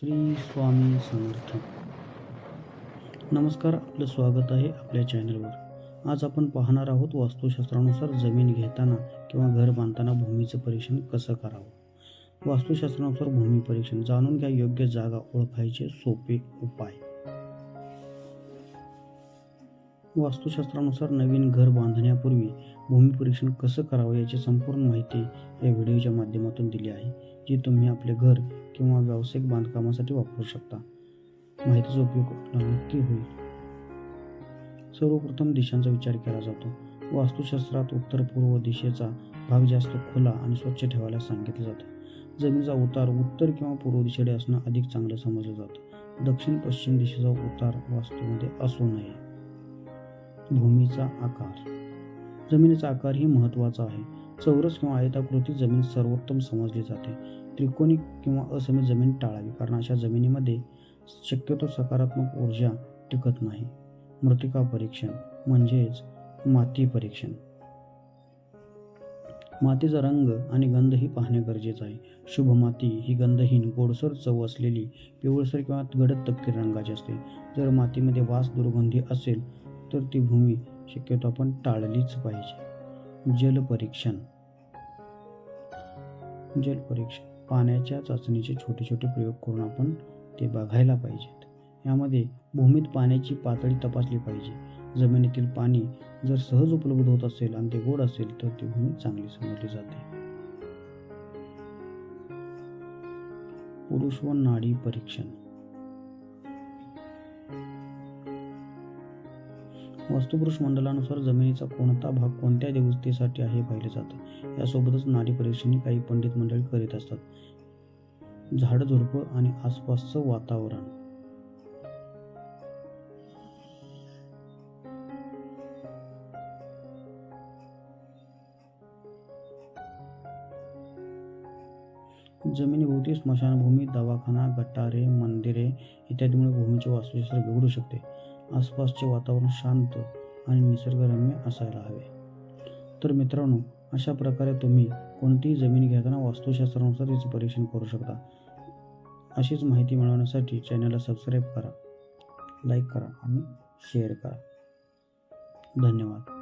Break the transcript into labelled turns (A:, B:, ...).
A: श्री स्वामी समर्थ. नमस्कार आपलं स्वागत आहे आपल्या चॅनलवर. आज आपण पाहणार आहोत वास्तुशास्त्रानुसार जमीन घेताना किंवा घर बांधताना भूमीचं परीक्षण कसं करावं? वास्तुशास्त्रानुसार भूमी परीक्षण जाणून घ्या योग्य जागा ओळखायचे सोपे उपाय. वास्तुशास्त्रानुसार नवीन घर बांधण्यापूर्वी भूमिपरीक्षण कसं करावं याची संपूर्ण माहिती या व्हिडिओच्या माध्यमातून दिली आहे जी तुम्ही आपले घर किंवा व्यावसायिक बांधकामासाठी वापरू शकता. माहितीचा उपयोग आपला नक्की होईल. सर्वप्रथम दिशांचा विचार केला जातो. वास्तुशास्त्रात उत्तर पूर्व दिशेचा भाग जास्त खुला आणि स्वच्छ ठेवायला सांगितलं जातं. जमिनीचा उतार उत्तर किंवा पूर्व दिशेकडे असणं अधिक चांगलं समजलं जातं. दक्षिण पश्चिम दिशेचा उतार वास्तूमध्ये असू नये. भूमीचा आकार. जमिनीचा आकार ही महत्त्वाचा आहे. चौरस किंवा आयताकृती जमीन सर्वोत्तम समजली जाते. त्रिकोणी किंवा असमित जमीन टाळावी कारण अशा जमिनीमध्ये शक्यतो सकारात्मक ऊर्जा टिकत नाही. मृतिका परीक्षण म्हणजेच माती परीक्षण. मातीचा रंग आणि गंधही पाहणे गरजेचं आहे. शुभ माती ही गंधहीन गोडसर चव असलेली पिवळसर किंवा गडद तपकीर रंगाची असते. जर मातीमध्ये वास दुर्गंधी असेल तर ती भूमी शक्यतो आपण टाळलीच पाहिजे. जल परीक्षण. जल परीक्षण. पाण्याच्या चाचणीचे छोटे छोटे प्रयोग करून आपण ते बघायला पाहिजेत. यामध्ये भूमीत पाण्याची पातळी तपासली पाहिजे. जमिनीतील पाणी जर सहज उपलब्ध होत असेल आणि ते गोड असेल तर ती भूमी चांगली समजली जाते. पुरुष व नाडी परीक्षण. वास्तुपुरुष मंडलानुसार जमिनीचा कोणता भाग कोणत्या देवतेसाठी आहे पाहिले जातं. यासोबतच नाडी परीक्षणही काही पंडित मंडळी करीत असतात. झाड झुडपं आणि आसपासचं वातावरण. जमिनीभोवती स्मशानभूमी दवाखाना गटारे मंदिरे इत्यादीमुळे भूमीचे वास्तुशास्त्र बिघडू शकते. आसपासचे वातावरण शांत आणि निसर्गरम्य असायला हवे. तर मित्रांनो अशा प्रकारे तुम्ही कोणतीही जमीन घेताना वास्तुशास्त्रानुसार तिचं परीक्षण करू शकता. अशीच माहिती मिळवण्यासाठी चॅनलला सबस्क्राईब करा लाईक करा आणि शेअर करा. धन्यवाद.